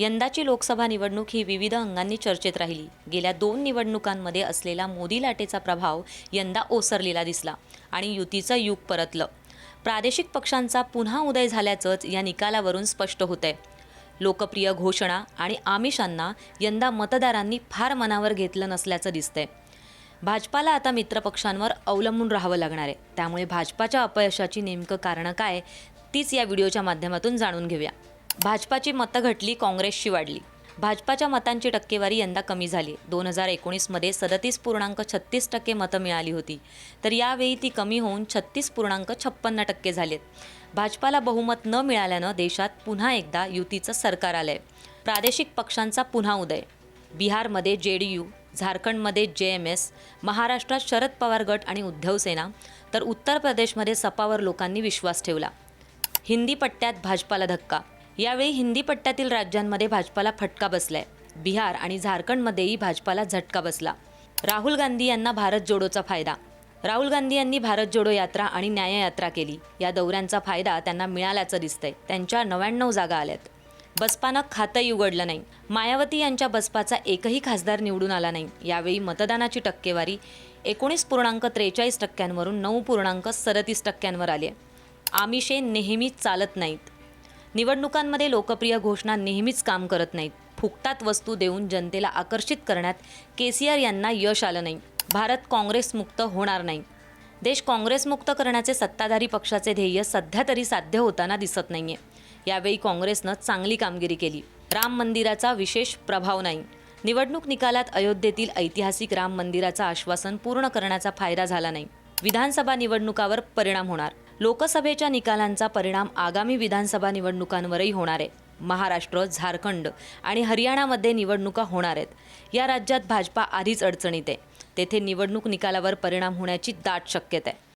यंदाची लोकसभा निवडणूक ही विविध अंगांनी चर्चेत राहिली. गेल्या दोन निवडणुकांमध्ये असलेला मोदी लाटेचा प्रभाव यंदा ओसरलेला दिसला आणि युतीचं युग परतलं. प्रादेशिक पक्षांचा पुन्हा उदय झाल्याचंच या निकालावरून स्पष्ट होतंय. लोकप्रिय घोषणा आणि आमिषांना यंदा मतदारांनी फार मनावर घेतलं नसल्याचं दिसतंय. भाजपाला आता मित्रपक्षांवर अवलंबून राहावं लागणार आहे. त्यामुळे भाजपाच्या अपयशाची नेमकं कारणं काय तीच या व्हिडिओच्या माध्यमातून जाणून घेऊया. भाजपाची मतं घटली काँग्रेसची वाढली. भाजपाच्या मतांची टक्केवारी यंदा कमी झाली. दोन हजार एकोणीसमध्ये सदतीस पूर्णांक छत्तीस टक्के मतं मिळाली होती. तर यावेळी ती कमी होऊन छत्तीस पूर्णांक छप्पन्न टक्के झालेत. भाजपाला बहुमत न मिळाल्यानं देशात पुन्हा एकदा युतीचं सरकार आलंय. प्रादेशिक पक्षांचा पुन्हा उदय. बिहारमध्ये जे डी यू झारखंडमध्ये जे एम एस महाराष्ट्रात शरद पवार गट आणि उद्धव सेना तर उत्तर प्रदेशमध्ये सपावर लोकांनी विश्वास ठेवला. हिंदी पट्ट्यात भाजपाला धक्का यावेळी हिंदी पट्ट्यातील राज्यांमध्ये भाजपाला फटका बसलाय. बिहार आणि झारखंडमध्येही भाजपाला झटका बसला. राहुल गांधी यांना भारत जोडोचा फायदा. राहुल गांधी यांनी भारत जोडो यात्रा आणि न्याययात्रा केली. या दौऱ्यांचा फायदा त्यांना मिळाल्याचं दिसतंय. त्यांच्या नव्याण्णव जागा आल्यात. बसपानं खातंही उघडलं नाही. मायावती यांच्या बसपाचा एकही खासदार निवडून आला नाही. यावेळी मतदानाची टक्केवारी एकोणीस पूर्णांक त्रेचाळीस टक्क्यांवरून नऊ पूर्णांक सदतीस टक्क्यांवर आली आहे आमिषे नेहमीच चालत नाहीत. निवडणुकांमध्ये लोकप्रिय घोषणा नेहमीच काम करत नाहीत. फुकटात वस्तू देऊन जनतेला आकर्षित करण्यात केसीआर यांना यश आलं नाही. भारत काँग्रेसमुक्त होणार नाही. देश काँग्रेसमुक्त करण्याचे सत्ताधारी पक्षाचे ध्येय सध्या तरी साध्य होताना दिसत नाहीये. यावेळी काँग्रेसनं चांगली कामगिरी केली. राम मंदिराचा विशेष प्रभाव नाही. निवडणूक निकालात अयोध्येतील ऐतिहासिक राम मंदिराचं आश्वासन पूर्ण करण्याचा फायदा झाला नाही. विधानसभा निवडणुकावर परिणाम होणार. लोकसभेच्या निकालांचा परिणाम आगामी विधानसभा निवडणुकांवरही होणार आहे. महाराष्ट्र झारखंड आणि हरियाणामध्ये निवडणुका होणार आहेत. या राज्यात भाजपा आधीच अडचणीत आहे. तेथे निवडणूक निकालावर परिणाम होण्याची दाट शक्यता आहे.